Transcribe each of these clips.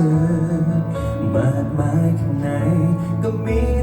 ธอมากมายแค่ไหนก็มี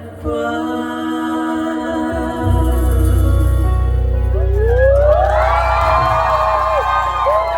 What.